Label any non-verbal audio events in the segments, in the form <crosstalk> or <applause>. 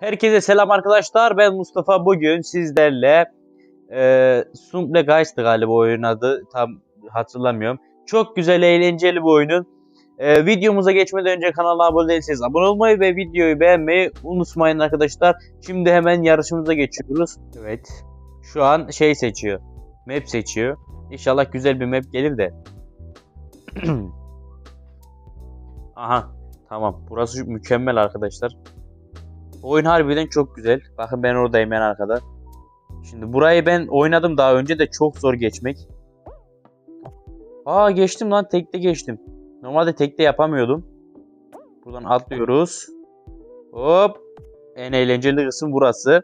Herkese selam arkadaşlar. Ben Mustafa. Bugün sizlerle e, Sumple Geist'ı galiba oyunun adı. Tam hatırlamıyorum. Çok güzel, eğlenceli bir oyunun. E, videomuza geçmeden önce kanala abone değilseniz abone olmayı ve videoyu beğenmeyi unutmayın arkadaşlar. Şimdi hemen yarışımıza geçiyoruz. Evet. Şu an şey seçiyor. Map seçiyor. İnşallah güzel bir map gelir de. <clears throat> Aha. Tamam. Burası mükemmel arkadaşlar. Oyun harbiden çok güzel. Bakın ben oradayım en arkada. Şimdi burayı ben oynadım daha önce de çok zor geçmek. Aa geçtim lan tekte geçtim. Normalde tekte yapamıyordum. Buradan atlıyoruz. Hop. En eğlenceli kısım burası.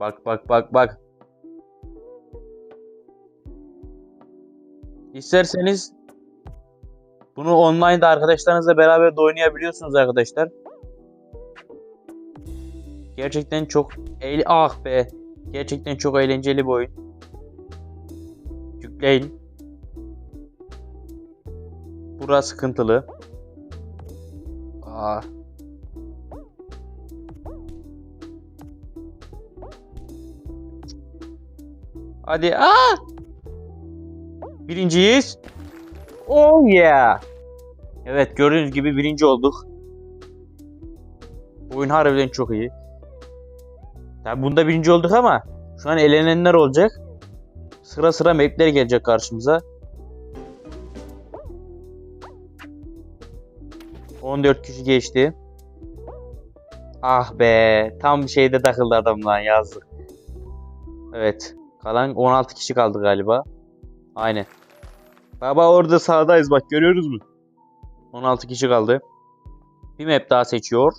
Bak bak bak bak. İsterseniz bunu online'da arkadaşlarınızla beraber de oynayabiliyorsunuz arkadaşlar. Gerçekten çok eğli ah be. Gerçekten çok eğlenceli bir oyun. Yükleyin. Burası sıkıntılı. Aa. Hadi aa! Birinciyiz. Oh yeah. Evet gördüğünüz gibi birinci olduk. Oyun harbiden çok iyi. Tabi bunda birinci olduk ama şu an elenenler olacak. Sıra sıra mapler gelecek karşımıza. 14 kişi geçti. Ah be. Tam bir şeyde takıldı adamlar yazdık. Evet. Kalan 16 kişi kaldı galiba. Aynen. Baba orada sağdayız bak görüyoruz mu? 16 kişi kaldı. Bir map daha seçiyor.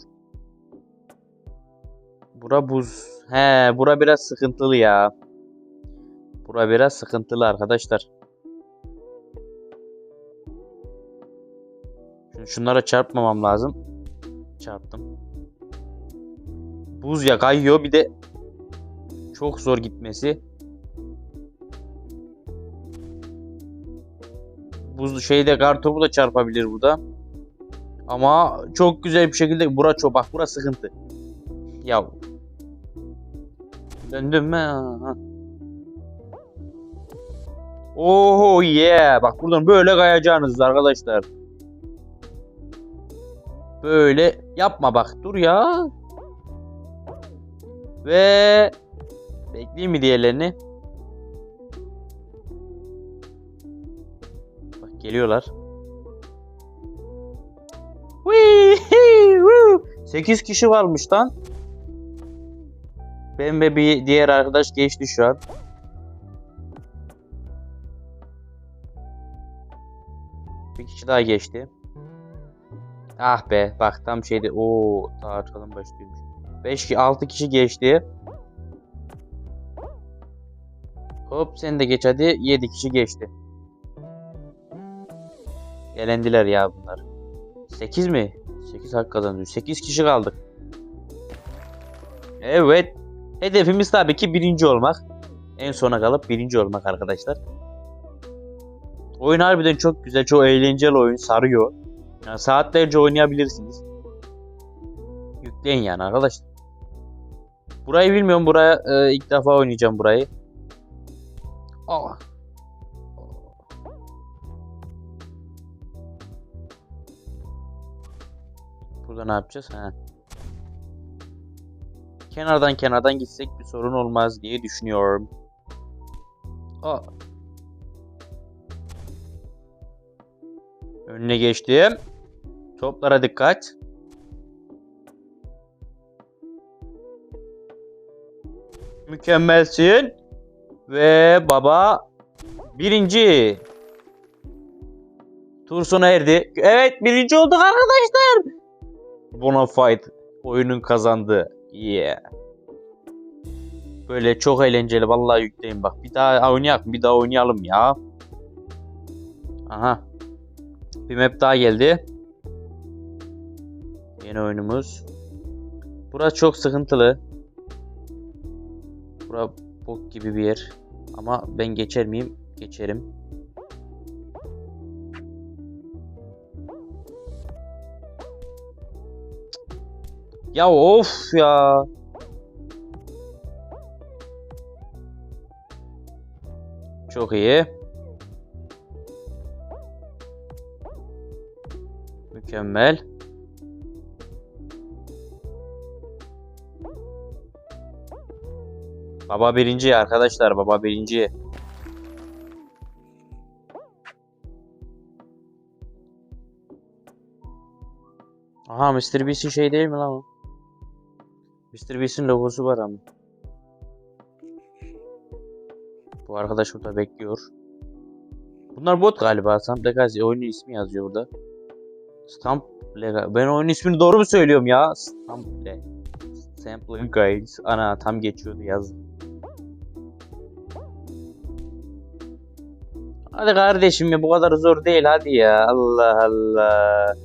Bura buz. He, bura biraz sıkıntılı ya. Bura biraz sıkıntılı arkadaşlar. Şunlara çarpmamam lazım. Çarptım. Buz ya kayıyor bir de çok zor gitmesi. Buz şeyde kar topu da çarpabilir burada. Ama çok güzel bir şekilde bura çok bak bura sıkıntı. Ya Döndüm? Ha. Oho yeah. Bak buradan böyle kayacaksınız arkadaşlar. Böyle yapma bak dur ya. Ve bekleyeyim mi diğerlerini? Bak geliyorlar. 8 kişi varmış lan. Ben ve bir diğer arkadaş geçti şu an. Bir kişi daha geçti. Ah be bak tam şeyde o tartalım başlıyormuş. 5 6 kişi geçti. Hop sen de geç hadi 7 kişi geçti. Elendiler ya bunlar. 8 mi? 8 hak kazanıyor. 8 kişi kaldık. Evet. Hedefimiz tabii ki birinci olmak. En sona kalıp birinci olmak arkadaşlar. Oyun harbiden çok güzel, çok eğlenceli oyun, sarıyor. Yani saatlerce oynayabilirsiniz. Yükleyin yani arkadaşlar. Burayı bilmiyorum, buraya e, ilk defa oynayacağım burayı. Aa. Burada ne yapacağız? Ha. Kenardan kenardan gitsek bir sorun olmaz diye düşünüyorum. Aa. Önüne geçtim. Toplara dikkat. Mükemmelsin. Ve baba birinci. Tur sona erdi. Evet birinci olduk arkadaşlar. Bonafide oyunun kazandı. Yeah. Böyle çok eğlenceli vallahi yükleyin bak. Bir daha oynayalım, bir daha oynayalım ya. Aha. Bir map daha geldi. Yeni oyunumuz. Burası çok sıkıntılı. Bura bok gibi bir yer. Ama ben geçer miyim? Geçerim. Ya of ya. Çok iyi. Mükemmel. Baba birinci arkadaşlar baba birinci. Aha Mr. Beast'in şey değil mi lan o? Mr. Beast'in logosu var ama. Bu arkadaş burada bekliyor. Bunlar bot galiba. Stamp Legacy oyunun ismi yazıyor burada. Stamp Legacy. Ben oyunun ismini doğru mu söylüyorum ya? Stamp Le. Stamp Legacy. Ana tam geçiyordu yaz. Hadi kardeşim ya bu kadar zor değil hadi ya. Allah Allah.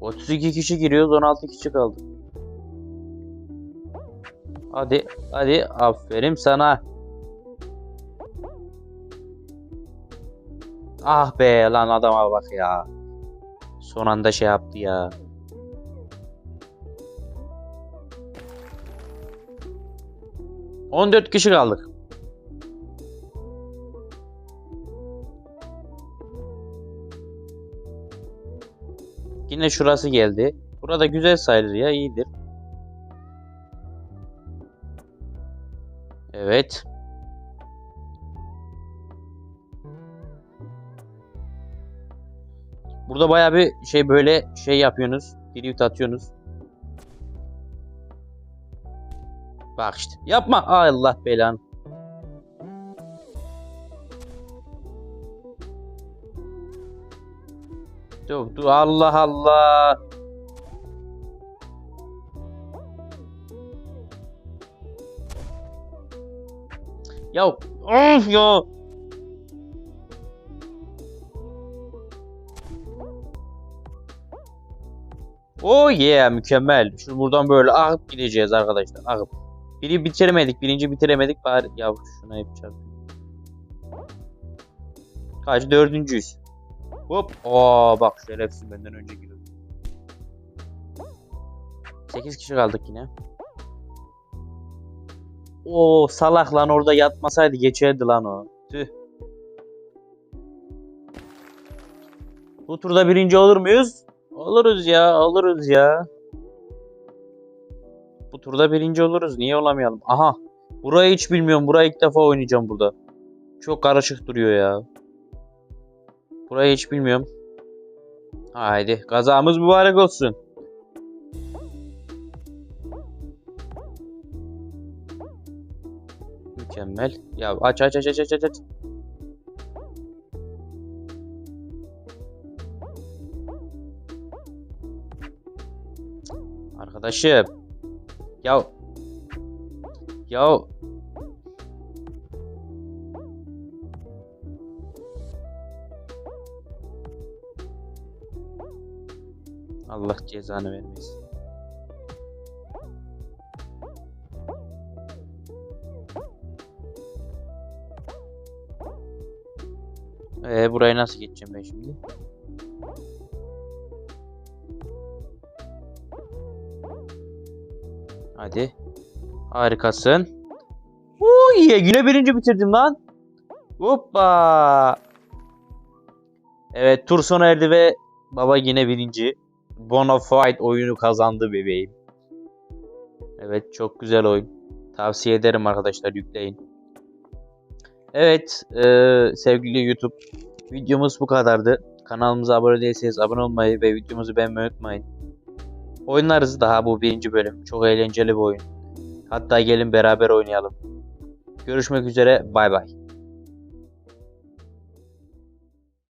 Otuz iki kişi giriyoruz 16 kişi kaldı. Hadi hadi aferin sana. Ah be lan adama bak ya. Son anda şey yaptı ya. On dört kişi kaldık. Yine şurası geldi. Burada güzel sayılır ya iyidir. Evet. Burada baya bir şey böyle şey yapıyorsunuz. Drift atıyorsunuz. Bak işte. Yapma. Allah belanı. Dur, dur. Allah Allah. Ya of ya. Oh yeah mükemmel. Şu buradan böyle akıp gideceğiz arkadaşlar. Akıp. Biri bitiremedik. Birinci bitiremedik. Bari ya şuna yapacağız. Kaç? Dördüncüyüz. Hop. Aa bak şerefsiz benden önce giriyor. 8 kişi kaldık yine. O salak lan orada yatmasaydı geçerdi lan o. Tüh. Bu turda birinci olur muyuz? Oluruz ya, oluruz ya. Bu turda birinci oluruz. Niye olamayalım? Aha. Burayı hiç bilmiyorum. Burayı ilk defa oynayacağım burada. Çok karışık duruyor ya. Burayı hiç bilmiyorum. Haydi. Kazamız mübarek olsun. Mükemmel. Ya aç aç aç aç aç aç. Arkadaşım. Ya. Ya. Allah cezanı vermesin. Ee, buraya nasıl geçeceğim ben şimdi? Hadi. Harikasın. Uuu iyi. Güne birinci bitirdim lan. Hoppa. Evet tur sona erdi ve baba yine birinci. Bonafide oyunu kazandı bebeğim. Evet çok güzel oyun. Tavsiye ederim arkadaşlar yükleyin. Evet e, sevgili YouTube videomuz bu kadardı. Kanalımıza abone değilseniz abone olmayı ve videomuzu beğenmeyi unutmayın. Oynarız daha bu birinci bölüm. Çok eğlenceli bir oyun. Hatta gelin beraber oynayalım. Görüşmek üzere bay bay.